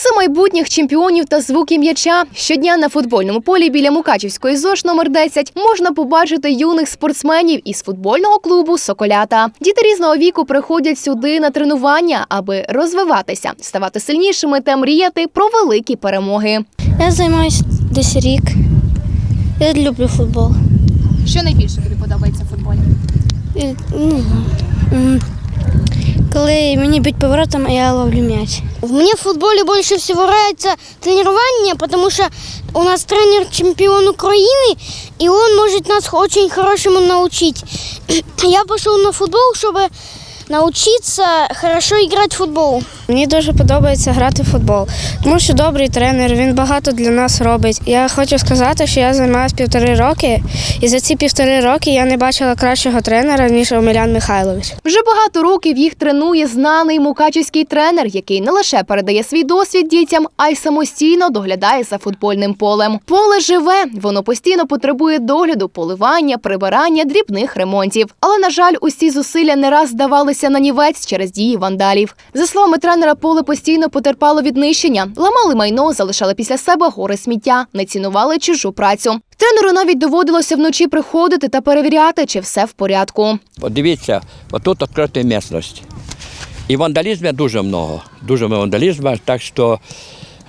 Голоси майбутніх чемпіонів та звуки м'яча щодня на футбольному полі біля Мукачівської ЗОЖ номер 10 можна побачити юних спортсменів із футбольного клубу Соколята. Діти різного віку приходять сюди на тренування, аби розвиватися, ставати сильнішими та мріяти про великі перемоги. Я займаюся десь рік. Я люблю футбол. Що найбільше тобі подобається в футболі? І, ну, коли мені бить поворотом, я ловлю м'яч. Мені в футболі більше всего нравится тренування, тому що у нас тренер чемпіон України, і он може нас очень хорошому навчити. Я пішов на футбол, щоб навчитися хорошо играть в футбол. Мені дуже подобається грати в футбол, тому що добрий тренер, він багато для нас робить. Я хочу сказати, що я займаюся півтори роки, і за ці півтори роки я не бачила кращого тренера, ніж Омелян Михайлович. Вже багато років їх тренує знаний мукачівський тренер, який не лише передає свій досвід дітям, а й самостійно доглядає за футбольним полем. Поле живе, воно постійно потребує догляду, поливання, прибирання, дрібних ремонтів. Але на жаль, усі зусилля не раз здавалися на нівець через дії вандалів. За словами тренера, поле постійно потерпало від нищення, ламали майно, залишали після себе гори сміття, не цінували чужу працю. Тренеру навіть доводилося вночі приходити та перевіряти, чи все в порядку. От дивіться, отут відкрита місцевість. І вандалізму дуже много. Дуже вандалізму, так що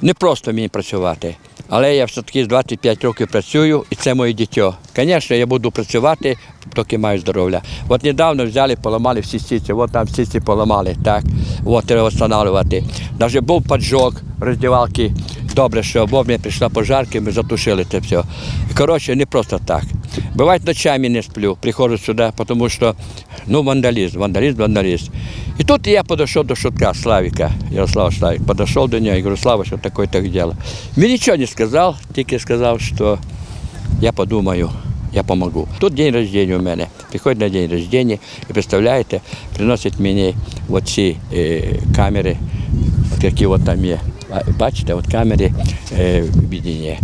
не просто мені працювати. Але я все-таки з 25 років працюю, і це моє дитя. Звісно, я буду працювати, поки маю здоров'я. От недавно взяли, поламали всі стіці, от там всі стіці поламали, так, от треба встановлювати. Навіть був поджог в роздівалці. Добре, що вовремя прийшла пожарка, ми затушили це все. Коротше, не просто так. Буває, ночами не сплю, приходжу сюди, тому що ну, вандалізм, вандалізм, вандалізм. І тут я підійшов до шутка Славіка, Ярослава Славік, підійшов до нього і говорю, Слава, що таке так діло. Він нічого не сказав, тільки сказав, що я подумаю, я помогу. Тут день рождения у мене. Приходять на день рождения і представляєте, приносить мені оці е, камери, які от там є. Бачите, от камери е, відіння.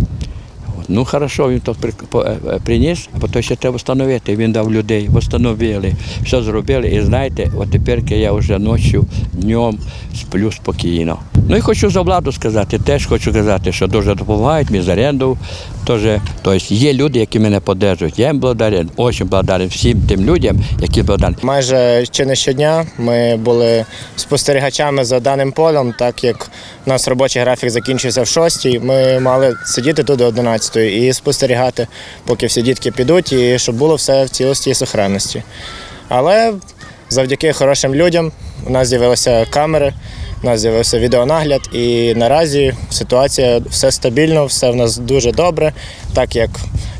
Ну, хорошо, він то е, е, приніс, а потім ще треба встановити. Він дав людей, встановили, все зробили. І знаєте, от тепер я вже ночі, днем сплю спокійно. Ну і хочу за владу сказати, теж хочу казати, що дуже допомагають мені з оренду. Теж, тобто є люди, які мене підтримують. Я їм благодарен, дуже благодарен всім тим людям, які благодарні. Майже чи не щодня ми були спостерігачами за даним полем, так як у нас робочий графік закінчився в 6 ми мали сидіти тут до 11 і спостерігати, поки всі дітки підуть, і щоб було все в цілості і сохранності. Але завдяки хорошим людям у нас з'явилися камери, у нас з'явився відеонагляд, і наразі ситуація все стабільно, все в нас дуже добре, так як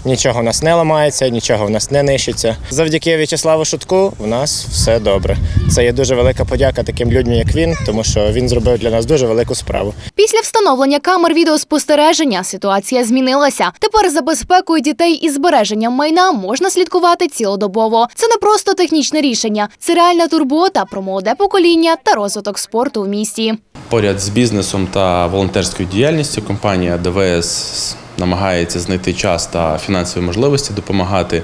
нічого в нас не ламається, нічого в нас не нищиться. Завдяки В'ячеславу Шутку у нас все добре. Це є дуже велика подяка таким людям, як він, тому що він зробив для нас дуже велику справу. Після встановлення камер відеоспостереження ситуація змінилася. Тепер за безпекою дітей і збереженням майна можна слідкувати цілодобово. Це не просто технічне рішення, це реальна турбота про молоде покоління та розвиток спорту в місті. Поряд з бізнесом та волонтерською діяльністю компанія ДВС намагається знайти час та фінансові можливості допомагати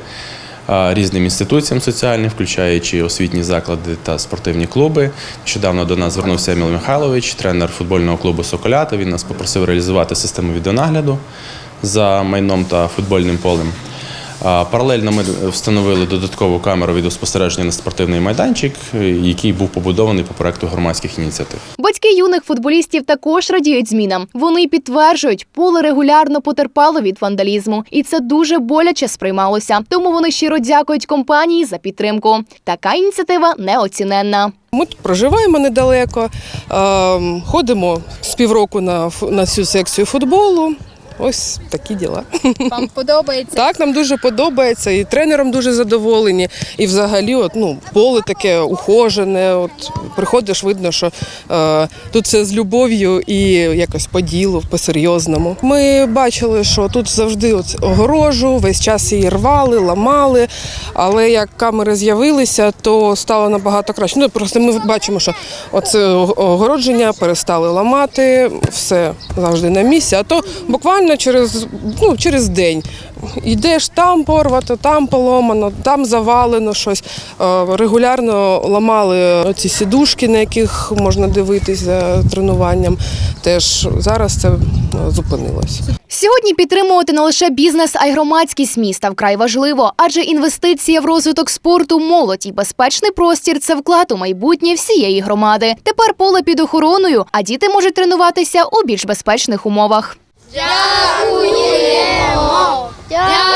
е, різним інституціям соціальним, включаючи освітні заклади та спортивні клуби. Нещодавно до нас звернувся Еміл Михайлович, тренер футбольного клубу Соколята. Він нас попросив реалізувати систему відеонагляду за майном та футбольним полем. Паралельно ми встановили додаткову камеру відеоспостереження на спортивний майданчик, який був побудований по проекту громадських ініціатив. Батьки юних футболістів також радіють змінам. Вони підтверджують, поле регулярно потерпало від вандалізму, і це дуже боляче сприймалося. Тому вони щиро дякують компанії за підтримку. Така ініціатива неоціненна. Ми тут проживаємо недалеко, ем, ходимо з півроку на, цю секцію футболу. Ось такі діла. Вам подобається? Так, нам дуже подобається, і тренером дуже задоволені. І взагалі, от, ну, поле таке ухожене. От, приходиш, видно, що е, тут все з любов'ю і якось по ділу, по-серйозному. Ми бачили, що тут завжди от огорожу, весь час її рвали, ламали. Але як камери з'явилися, то стало набагато краще. Ну, просто ми бачимо, що оце огородження перестали ламати, все завжди на місці. А то буквально буквально через, ну, через день. Йдеш там порвато, там поломано, там завалено щось. Е, Регулярно ламали ці сідушки, на яких можна дивитись за тренуванням. Теж зараз це е, зупинилось. Сьогодні підтримувати не лише бізнес, а й громадськість міста вкрай важливо, адже інвестиція в розвиток спорту, молодь і безпечний простір це вклад у майбутнє всієї громади. Тепер поле під охороною, а діти можуть тренуватися у більш безпечних умовах. Jauh ye Já Jauh